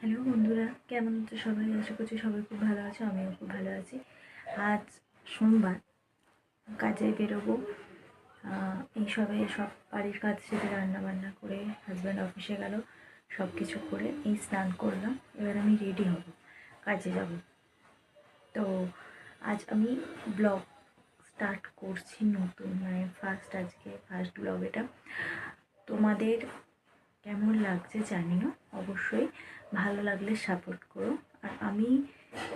Hello বন্ধুরা, কেমন আছো সবাই? আশা করছি সবাই খুব ভালো আছে, আমিও খুব ভালো আছি। আজ সোমবার, কাজে বেরোবো। এই সবে সব বাড়ির কাজ সেরে রান্না বান্না করে হাজব্যান্ড অফিসে গেল সব কিছু করে এই স্নান করলাম। এবার আমি রেডি হব, কাজে যাব। তো আজ আমি ব্লগ স্টার্ট করছি নতুন মানে ফার্স্ট আজকে ফার্স্ট ব্লগ এটা। তোমাদের কেমন লাগছে জানি জানিও, অবশ্যই ভালো লাগলে সাপোর্ট করো। আর আমি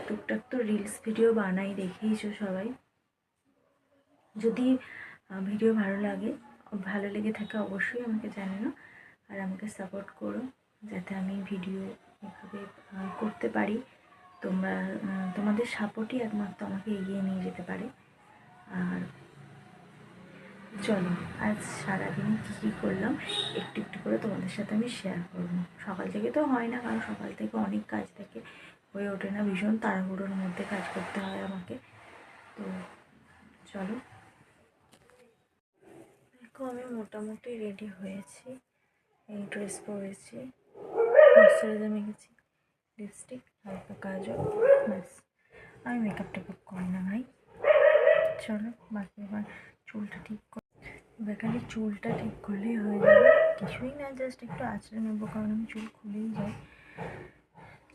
টুকটাক তো রিলস ভিডিও বানাই, দেখেইছো সবাই। যদি ভিডিও ভালো লাগে, ভালো লেগে থাকে অবশ্যই আমাকে জানিও আর আমাকে সাপোর্ট করো, যাতে আমি ভিডিও এভাবে করতে পারি। তোমরা তোমাদের সাপোর্টই একমাত্র আমাকে এগিয়ে নিয়ে যেতে পারে। আর চলো, আজ সারাদিন কী কী করলাম, একটু একটু করে তোমাদের সাথে আমি শেয়ার করব। সকাল থেকে তো হয় না, কারণ সকাল থেকে অনেক কাজ থাকে। হয়ে ওঠে না, ভীষণ তাড়াহুড়োর মধ্যে কাজ করতে হয় আমাকে। তো চলো। দেখো, আমি মোটামুটি রেডি হয়েছি। এই ড্রেস পরেছি। ময়শ্চারাইজার মেখেছি। লিপস্টিক হালকা কাজল, ব্যাস। আমি মেকআপ টেকআপ করি না, ভাই। চলো, বাকি এবার চুলটা ঠিক খালি চুলটা ঠিক করলেই হয়ে যাবে। কিছুই না জাস্ট একটু আঁচড়ে নেব, কারণ আমি চুল খুলেই যাই।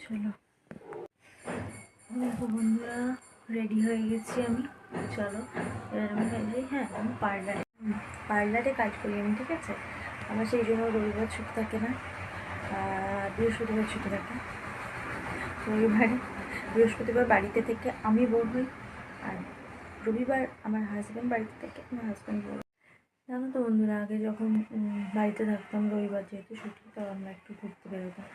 চলো। দেখো বন্ধুরা রেডি হয়ে গেছি আমি। চলো, এবার আমি হ্যাঁ আমি পার্লারে পার্লারে কাজ করি আমি, ঠিক আছে? আমার সেই জন্য রবিবার ছুটি থাকে না। বৃহস্পতিবার ছুটি থাকে। রবিবারে বৃহস্পতিবার বাড়িতে থেকে আমি বোর হই আর রবিবার আমার হাজব্যান্ড বাড়িতে থেকে আমার হাজব্যান্ড বোর জানো তো বন্ধুরা, আগে যখন বাড়িতে থাকতাম রবিবার যেহেতু ছুটি, তো আমরা একটু ঘুরতে বেরোতাম।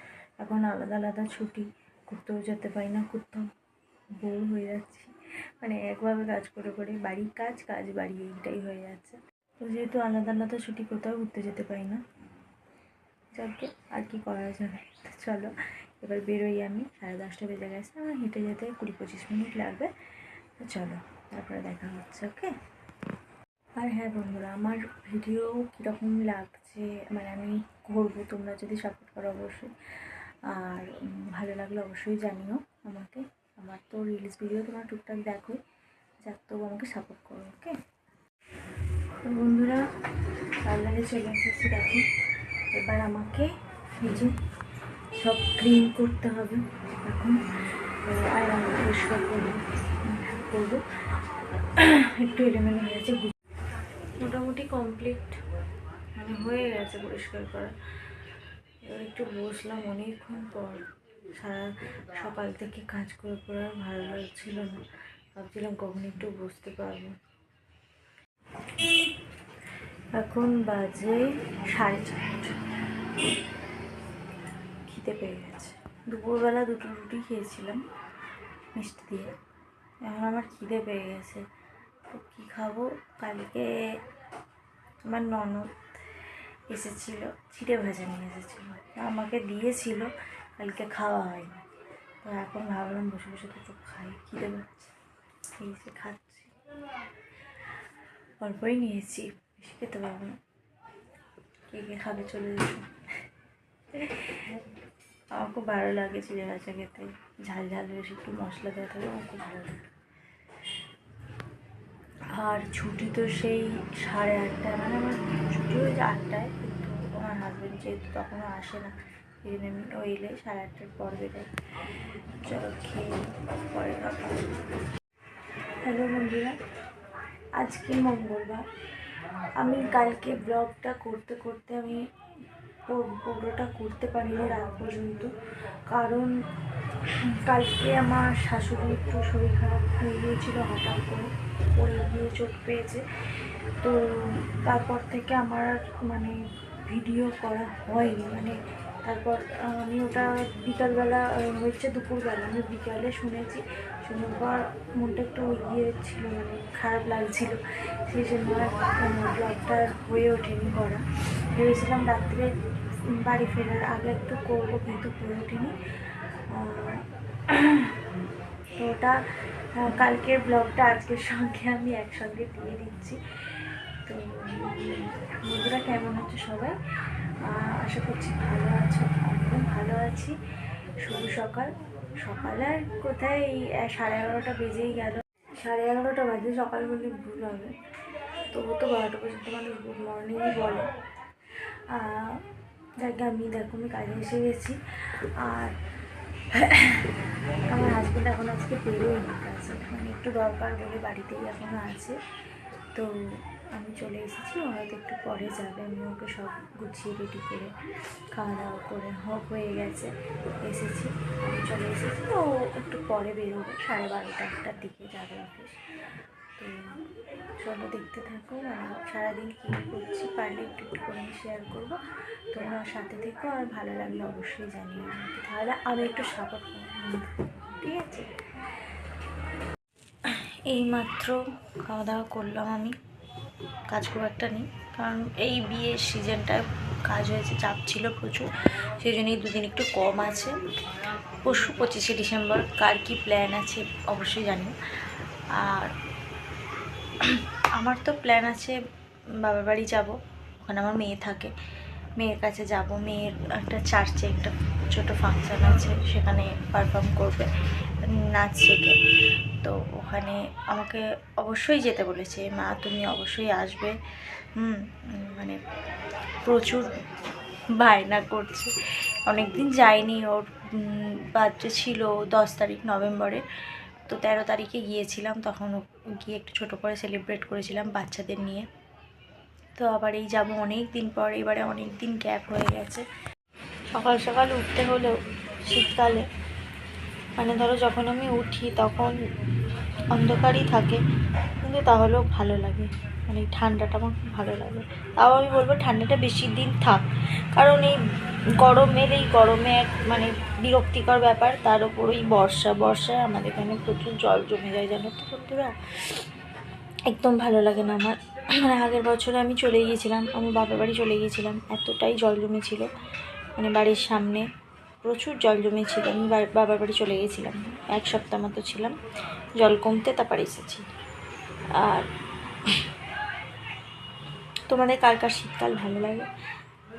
এখন আলাদা আলাদা ছুটি, ঘুরতেও যেতে পারি না কোথাও বোর হয়ে যাচ্ছি। মানে একভাবে কাজ করে করে বাড়ির কাজ কাজ বাড়ি, এইটাই হয়ে যাচ্ছে। তো যেহেতু আলাদা আলাদা ছুটি, কোথাও ঘুরতে যেতে পারি না। যাকে আর কি করা যাবে? চলো, এবার বেরোই আমি। সাড়ে দশটা বেজে গেছে, আমার হেঁটে যেতে কুড়ি পঁচিশ মিনিট লাগবে। চলো, তারপরে দেখা হচ্ছে, ওকে? আর হ্যাঁ বন্ধুরা, আমার ভিডিও কীরকম লাগছে মানে আমি করব, তোমরা যদি সাপোর্ট করো অবশ্যই। আর ভালো লাগলে অবশ্যই জানিও আমাকে। আমার তো রিলস ভিডিও তোমরা টুকটাক দেখোই, যাক, তবু আমাকে সাপোর্ট করো ওকে তো বন্ধুরা পার্লারে চলে এসেছি, দেখো। এবার আমাকে যে সব ক্লিন করতে হবে এখন আর পরিষ্কার করব করব। একটু এলোমেলো হয়েছে মোটামুটি কমপ্লিট মানে হয়ে গেছে পরিষ্কার করা। এবার একটু বসলাম অনেকক্ষণ পর। সারা সকাল থেকে কাজ করে করে আর ভালো লাগছিল না। ভাবছিলাম কখন একটু বসতে পারব। এখন বাজে সাড়ে চারটে। খিদে পেয়ে গেছে। দুপুরবেলা দুটো রুটি খেয়েছিলাম মিষ্টি দিয়ে। এখন আমার খিদে পেয়ে গেছে। তো কী খাব? কালকে আমার ননদ এসেছিল চিড়ে ভাজা নিয়ে এসেছিল। আমাকে দিয়েছিল, কালকে খাওয়া হয়নি। তো এখন ভাবলাম বসে বসে দুটো খাই, খিদে পাচ্ছে। এই যে খাচ্ছি। অল্পই নিয়েছি, বেশি খেতে পারব না। কে কে খাবে চলে যেত আমার খুব ভালো লাগে চিড়ে ভাজা খেতে। ঝাল ঝাল বেশি একটু মশলা দেওয়া থাকে, আমার খুব ভালো লাগে। আর ছুটি তো সেই সাড়ে আটটায় মানে আমার ছুটি হয়েছে আটটায়, কিন্তু আমার হাজব্যান্ড যেহেতু তখনও আসে না এই জন্য আমি ও এলে সাড়ে আটটার পর বেরোই চলো খেয়ে পরে কথা হ্যালো বন্ধুরা, আজকে মঙ্গলবার। আমি কালকে ব্লগটা করতে করতে আমি পুরো- পুরোটা করতে পারিনি রাত পর্যন্ত, কারণ কালকে আমার শাশুড়ি একটু শরীর খারাপ হয়ে গিয়েছিল, হঠাৎ করে পড়ে গিয়ে চোট পেয়েছে। তো তারপর থেকে আমার মানে ভিডিও করা হয়নি। মানে তারপর আমি ওটা বিকালবেলা হচ্ছে দুপুরবেলা। আমি বিকালে শুনেছি, শোনার পর মনটা একটু ইয়ে ছিল মানে খারাপ লাগছিল। সেই জন্য ব্লগটা হয়ে ওঠেনি করা। ভেবেছিলাম রাত্রে বাড়ি ফেরার আগে একটু করব, কিন্তু হয়ে ওঠেনি। তো ওটা কালকের ব্লগটা আজকের সঙ্গে আমি একসঙ্গে দিয়ে দিচ্ছি। তো, বন্ধুরা কেমন আছো সবাই? আশা করছি ভালো আছো একদম ভালো আছি। শুভ সকাল। সকালে আর কোথায়, এই সাড়ে এগারোটা বেজেই গেল। সাড়ে এগারোটা বাজে, সকাল বললে ভুল হবে। তবু তো বারোটা পর্যন্ত মানুষ গুড মর্নিংই বলে। যাকে আমি দেখো, আমি কাজে এসে গেছি। আর আমার হাজব্যান্ড এখন আজকে বেরোয়নি কাছে মানে একটু দরকার বলে বাড়িতেই এখনও আছে। তো আমি চলে এসেছি হয়তো একটু পরে যাবে। আমি ওকে সব গুছিয়ে রেডি করে খাওয়া দাওয়া করে হোক হয়ে গেছে, এসেছি। আমি চলে এসেছি, তো একটু পরে বেরোবে, সাড়ে বারোটা একটার দিকে যাবে অফিস চলো দেখতে থাকো আর সারাদিন কী করছি পারলে একটু একটু করে শেয়ার করব। তোমরা সাথে থেকো আর ভালো লাগলে অবশ্যই জানিও তাহলে আমি একটু সাপোর্ট করব ঠিক আছে? এইমাত্র খাওয়া দাওয়া করলাম আমি, কাজ খুব একটা নেই, কারণ এই বিয়ের সিজনটায় কাজ হয়েছে, চাপ ছিল প্রচুর, সেই জন্যই দুদিন একটু কম আছে। পরশু পঁচিশে ডিসেম্বর, কার কী প্ল্যান আছে অবশ্যই জানি আর আমার তো প্ল্যান আছে বাবার বাড়ি যাব, ওখানে আমার মেয়ে থাকে। মেয়ের কাছে যাব, মেয়ের একটা চার্চে একটা ছোট ফাংশন আছে, সেখানে পারফর্ম করবে, নাচ শেখে। তো ওখানে আমাকে অবশ্যই যেতে বলেছে, মা, তুমি অবশ্যই আসবে। হুম মানে প্রচুর বায়না করছে। অনেক দিন যায়নি ওর বার্থডে ছিল দশ তারিখ নভেম্বরে। তো তেরো তারিখে গিয়েছিলাম, তখন গিয়ে একটু ছোটো করে সেলিব্রেট করেছিলাম বাচ্চাদের নিয়ে। তো আবার এই যাব অনেক দিন পর, এবারে অনেক দিন গ্যাপ হয়ে গেছে। সকাল সকাল উঠতে হলেও শীতকালে মানে ধরো যখন আমি উঠি তখন অন্ধকারই থাকে, কিন্তু তাহলেও ভালো লাগে। মানে ঠান্ডাটা আমার খুব ভালো লাগে। তাও আমি বলব ঠান্ডাটা বেশি দিন থাক। কারণ এই গরমের, এই গরমে এক মানে বিরক্তিকর ব্যাপার, তার উপর ওই বর্ষা, বর্ষায় আমাদের এখানে প্রচুর জল জমে যায়, জানো তো বন্ধুরা? একদম ভালো লাগে না আমার। মানে আগের বছরে আমি চলে গিয়েছিলাম, আমার বাবার বাড়ি চলে গিয়েছিলাম, এতটাই জল জমেছিল। মানে বাড়ির সামনে প্রচুর জল জমেছিল আমি বাবার বাড়ি চলে গিয়েছিলাম। এক সপ্তাহ মতো ছিলাম। জল কমতে তারপর এসেছি। আর তোমাদের কার কার শীতকাল ভালো লাগে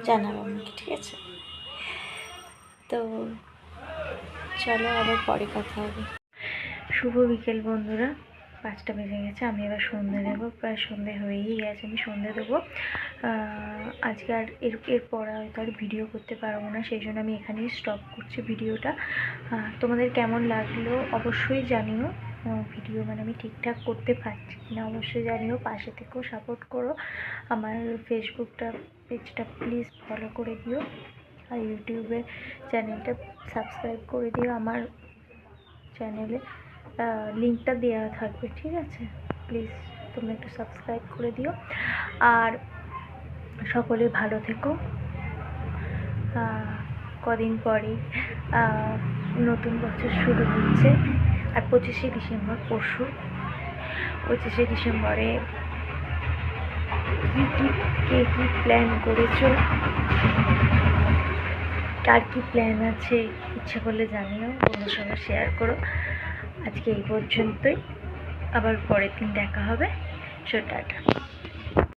জানাব আমাকে, ঠিক আছে? তো চলো আবার পরে কথা হবে। শুভ বিকেল বন্ধুরা। পাঁচটা বেজে গেছে আমি এবার সন্ধে দেবো প্রায় সন্ধে হয়েই গেছে আমি সন্ধে দেবো। আজকে আর এর এরপর হয়তো আর ভিডিও করতে পারব না সেই জন্য আমি এখানেই স্টপ করছি ভিডিওটা তোমাদের কেমন লাগল অবশ্যই জানিও। ভিডিও মানে আমি ঠিকঠাক করতে পারছি কিনা অবশ্যই জানিও পাশে থেকেও সাপোর্ট করো। আমার ফেসবুকটা পেজটা প্লিজ ফলো করে দিও। আর ইউটিউবে চ্যানেলটা সাবস্ক্রাইব করে দিও আমার চ্যানেলে লিঙ্কটা দেওয়া থাকবে, ঠিক আছে? প্লিজ তোমরা একটু সাবস্ক্রাইব করে দিও। আর সকলে ভালো থেকো। কদিন পরে নতুন বছর শুরু হচ্ছে। আর পঁচিশে ডিসেম্বর, পরশু। পঁচিশে ডিসেম্বরে কী কী, কে কী প্ল্যান করেছ? কার কী প্ল্যান আছে? ইচ্ছে করলে জানিও, বন্ধুর সঙ্গে শেয়ার করো। আজকে এই পর্যন্তই। আবার পরের দিন দেখা হবে। So tata.